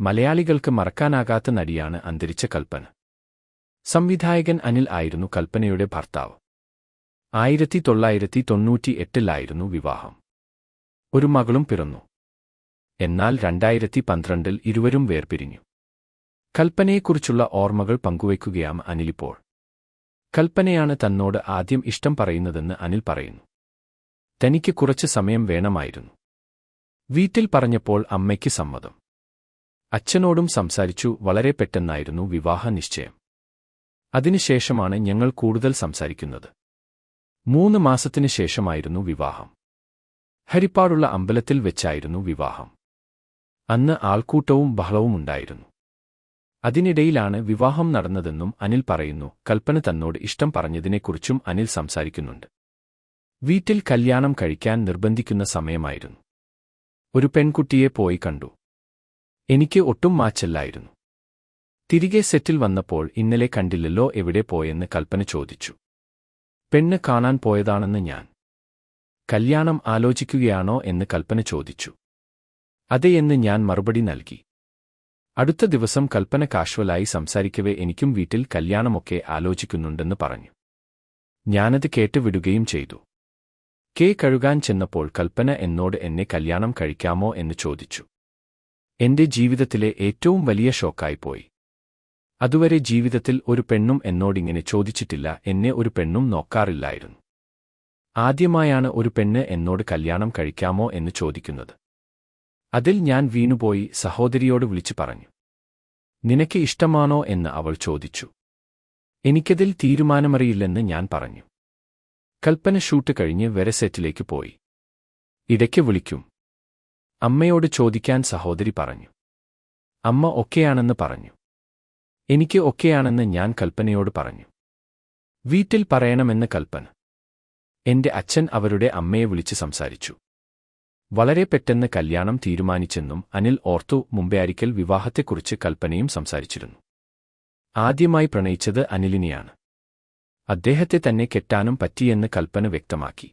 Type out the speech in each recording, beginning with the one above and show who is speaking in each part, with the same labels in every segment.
Speaker 1: മലയാളികൾക്ക് മറക്കാനാകാത്ത നടിയാണ് അന്തരിച്ച കൽപ്പന. സംവിധായകൻ അനിൽ ആയിരുന്നു കൽപ്പനയുടെ ഭർത്താവ്. ആയിരത്തി തൊള്ളായിരത്തി തൊണ്ണൂറ്റി എട്ടിലായിരുന്നു വിവാഹം. ഒരു മകളും പിറന്നു. എന്നാൽ രണ്ടായിരത്തി പന്ത്രണ്ടിൽ ഇരുവരും വേർപിരിഞ്ഞു. കൽപ്പനയെക്കുറിച്ചുള്ള ഓർമ്മകൾ പങ്കുവയ്ക്കുകയാണ് അനിലിപ്പോൾ കൽപ്പനയാണ് തന്നോട് ആദ്യം ഇഷ്ടം പറയുന്നതെന്ന് അനിൽ പറയുന്നു. തനിക്ക് കുറച്ച് സമയം വേണമായിരുന്നു. വീട്ടിൽ പറഞ്ഞപ്പോൾ അമ്മയ്ക്ക് സമ്മതം. അച്ഛനോടും സംസാരിച്ചു വളരെ പെട്ടെന്നായിരുന്നു വിവാഹ നിശ്ചയം. അതിനുശേഷമാണ് ഞങ്ങൾ കൂടുതൽ സംസാരിക്കുന്നത്. മൂന്ന് മാസത്തിനു ശേഷമായിരുന്നു വിവാഹം. ഹരിപ്പാടുള്ള അമ്പലത്തിൽ വെച്ചായിരുന്നു വിവാഹം. അന്ന് ആൾക്കൂട്ടവും ബഹളവും ഉണ്ടായിരുന്നു. അതിനിടയിലാണ് വിവാഹം നടന്നതെന്നും അനിൽ പറയുന്നു കൽപ്പന തന്നോട് ഇഷ്ടം പറഞ്ഞതിനെക്കുറിച്ചും അനിൽ സംസാരിക്കുന്നുണ്ട്. വീട്ടിൽ കല്യാണം കഴിക്കാൻ നിർബന്ധിക്കുന്ന സമയമായിരുന്നു. ഒരു പെൺകുട്ടിയെ പോയി കണ്ടു. എനിക്ക് ഒട്ടും മാച്ചല്ലായിരുന്നു. തിരികെ സെറ്റിൽ വന്നപ്പോൾ ഇന്നലെ കണ്ടില്ലല്ലോ എവിടെ പോയെന്ന് കൽപ്പന ചോദിച്ചു. പെണ്ണ് കാണാൻ പോയതാണെന്ന് ഞാൻ. കല്യാണം ആലോചിക്കുകയാണോ എന്ന് കൽപ്പന ചോദിച്ചു. അതെയെന്ന് ഞാൻ മറുപടി നൽകി. അടുത്ത ദിവസം കൽപ്പന കാഷ്വലായി സംസാരിക്കവേ എനിക്കും വീട്ടിൽ കല്യാണമൊക്കെ ആലോചിക്കുന്നുണ്ടെന്ന് പറഞ്ഞു. ഞാനത് കേട്ടുവിടുകയും ചെയ്തു. കേ കഴുകാൻ ചെന്നപ്പോൾ കൽപ്പന എന്നോട് എന്നെ കല്യാണം കഴിക്കാമോ എന്ന് ചോദിച്ചു. എന്റെ ജീവിതത്തിലെ ഏറ്റവും വലിയ ഷോക്കായിപ്പോയി. അതുവരെ ജീവിതത്തിൽ ഒരു പെണ്ണും എന്നോടിങ്ങനെ ചോദിച്ചിട്ടില്ല എന്നെ ഒരു പെണ്ണും നോക്കാറില്ലായിരുന്നു. ആദ്യമായാണ് ഒരു പെണ്ണ് എന്നോട് കല്യാണം കഴിക്കാമോ എന്ന് ചോദിക്കുന്നത്. അതിൽ ഞാൻ വീണുപോയി സഹോദരിയോട് വിളിച്ചു പറഞ്ഞു. നിനക്ക് ഇഷ്ടമാണോ എന്ന് അവൾ ചോദിച്ചു. എനിക്കതിൽ തീരുമാനമറിയില്ലെന്ന് ഞാൻ പറഞ്ഞു. കൽപ്പന ഷൂട്ട് കഴിഞ്ഞ് വെരസെറ്റിലേക്ക് പോയി. ഇടയ്ക്ക് വിളിക്കും. അമ്മയോട് ചോദിക്കാൻ സഹോദരി പറഞ്ഞു. അമ്മ ഒക്കെയാണെന്ന് പറഞ്ഞു. എനിക്ക് ഒക്കെയാണെന്ന് ഞാൻ കൽപ്പനയോട് പറഞ്ഞു. വീട്ടിൽ പറയണമെന്ന് കൽപ്പന. എന്റെ അച്ഛൻ അവരുടെ അമ്മയെ വിളിച്ച് സംസാരിച്ചു. വളരെ പെട്ടെന്ന് കല്യാണം തീരുമാനിച്ചെന്നും അനിൽ ഓർത്തു മുമ്പേ വിവാഹത്തെക്കുറിച്ച് കൽപ്പനയും സംസാരിച്ചിരുന്നു. ആദ്യമായി പ്രണയിച്ചത് അനിലിനെയാണ്. അദ്ദേഹത്തെ തന്നെ കെട്ടാനും പറ്റിയെന്ന് കൽപ്പന വ്യക്തമാക്കി.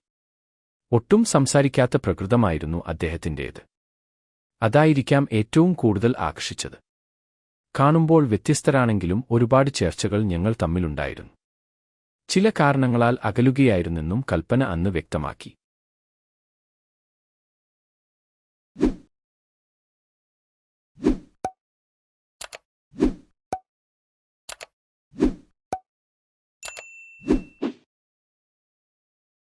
Speaker 1: ഒട്ടും സംസാരിക്കാത്ത പ്രകൃതമായിരുന്നു അദ്ദേഹത്തിന്റേത് അതായിരിക്കാം ഏറ്റവും കൂടുതൽ ആകർഷിച്ചത്. കാണുമ്പോൾ വ്യത്യസ്തരാണെങ്കിലും ഒരുപാട് ചേർച്ചകൾ ഞങ്ങൾ തമ്മിലുണ്ടായിരുന്നു. ചില കാരണങ്ങളാൽ അകലുകയായിരുന്നെന്നും കൽപ്പന അന്ന് വ്യക്തമാക്കി.